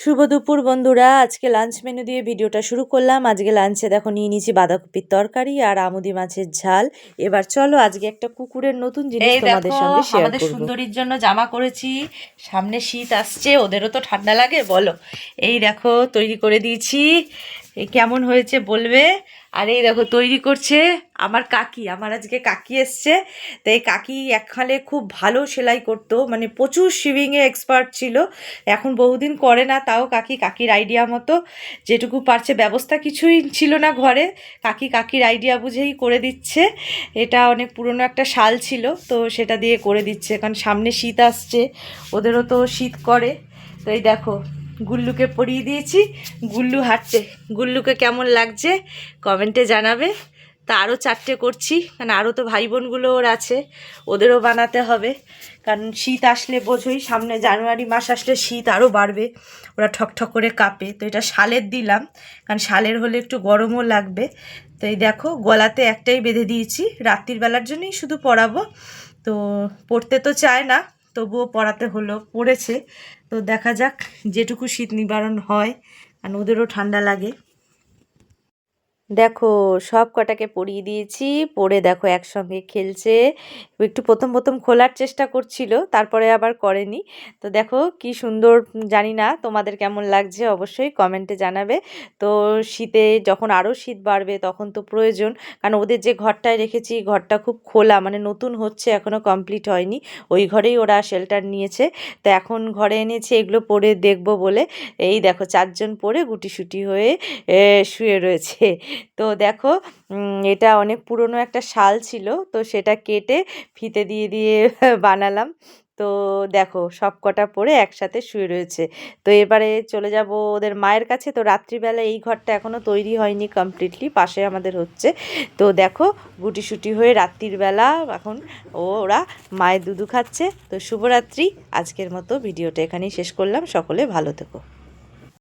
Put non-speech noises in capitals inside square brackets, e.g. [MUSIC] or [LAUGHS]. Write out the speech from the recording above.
শুভ দুপুর বন্ধুরা। আজকে লাঞ্চ মেনু দিয়ে ভিডিওটা শুরু করলাম। আজকে লাঞ্চে দেখো নিয়ে নিয়েছি বাঁধাকপির তরকারি আর আমুদি মাছের ঝাল। এবার চলো আজকে একটা কুকুরের নতুন জিনিস তোমাদের সঙ্গে শেয়ার আমাদের সুন্দরীর জন্য জামা করেছি। সামনে শীত আসছে ওদেরও তো ঠান্ডা লাগে বলো। এই দেখো তৈরি করে দিয়েছি। কেমন হয়েছে বলবে? আর এই দেখো, তৈরি করছে আমার কাকি, আমার আজকে কাকি এসছে। তো এই কাকি একখানে খুব ভালো সেলাই করতো মানে প্রচুর শিভিংয়ে এক্সপার্ট ছিল। এখন বহুদিন করে না তাও কাকি কাকির আইডিয়া মতো। যেটুকু পারছে ব্যবস্থা কিছুই ছিল না ঘরে। কাকি কাকির আইডিয়া বুঝেই করে দিচ্ছে। এটা অনেক পুরনো একটা শাল ছিল, তো সেটা দিয়ে করে দিচ্ছে। কারণ সামনে শীত আসছে, ওদেরও তো শীত করে। তো এই দেখো গুল্লুকে পরিয়ে দিয়েছি। গুল্লু হাঁটছে। গুল্লুকে কেমন লাগছে কমেন্টে জানাবে। তা আরও চারটে করছি, কারণ আরও তো ভাই বোনগুলো ওর আছে, ওদেরও বানাতে হবে। কারণ শীত আসলে বোঝোই, সামনে জানুয়ারি মাস আসলে শীত আরও বাড়বে। ওরা ঠকঠক করে কাঁপে, তো এটা শালের দিলাম, কারণ শালের হলে একটু গরমও লাগবে। তো এই দেখো, গলাতে একটাই বেঁধে দিয়েছি রাত্রির বেলার জন্যই শুধু পরাবো। তো পড়তে তো চায় না তবুও পড়াতে হলো, পড়েছে। তো দেখা যাক যেটুকু শীত নিবারণ হয় আর ওদেরও ঠান্ডা লাগে। দেখো, সব কটাকে পরিয়ে দিয়েছি, পরে দেখো একসঙ্গে খেলছে। একটু প্রথম প্রথম খোলার চেষ্টা করছিল, তারপরে আবার করেনি। তো দেখো কি সুন্দর, জানি না তোমাদের কেমন লাগছে, অবশ্যই কমেন্টে জানাবে। তো শীতে যখন আরও শীত বাড়বে, তখন তো প্রয়োজন। কারণ ওদের যে ঘরটায় রেখেছি, ঘরটা খুব খোলা মানে নতুন হচ্ছে এখনও কমপ্লিট হয়নি। ওই ঘরেই ওরা শেল্টার নিয়েছে। তো এখন ঘরে এনেছে, এগুলো পরে দেখব বলে। এই দেখো, চারজন পরে গুটিসুটি হয়ে শুয়ে রয়েছে। তো দেখো এটা অনেক পুরনো একটা শাল ছিল, তো সেটা কেটে ফিতে দিয়ে দিয়ে [LAUGHS] বানালাম। তো দেখো, সব কটা পরে একসাথে শুয়ে রয়েছে। তো এবারে চলে যাব ওদের মায়ের কাছে। তো রাত্রিবেলা এই ঘরটা এখনও তৈরি হয়নি কমপ্লিটলি পাশে আমাদের হচ্ছে। তো দেখো, গুটিসুটি হয়ে রাত্রির বেলা এখন ও ওরা মায়ের দুধু খাচ্ছে। তো শুভরাত্রি, আজকের মতো ভিডিওটা এখানেই শেষ করলাম। সকলে ভালো থেকো।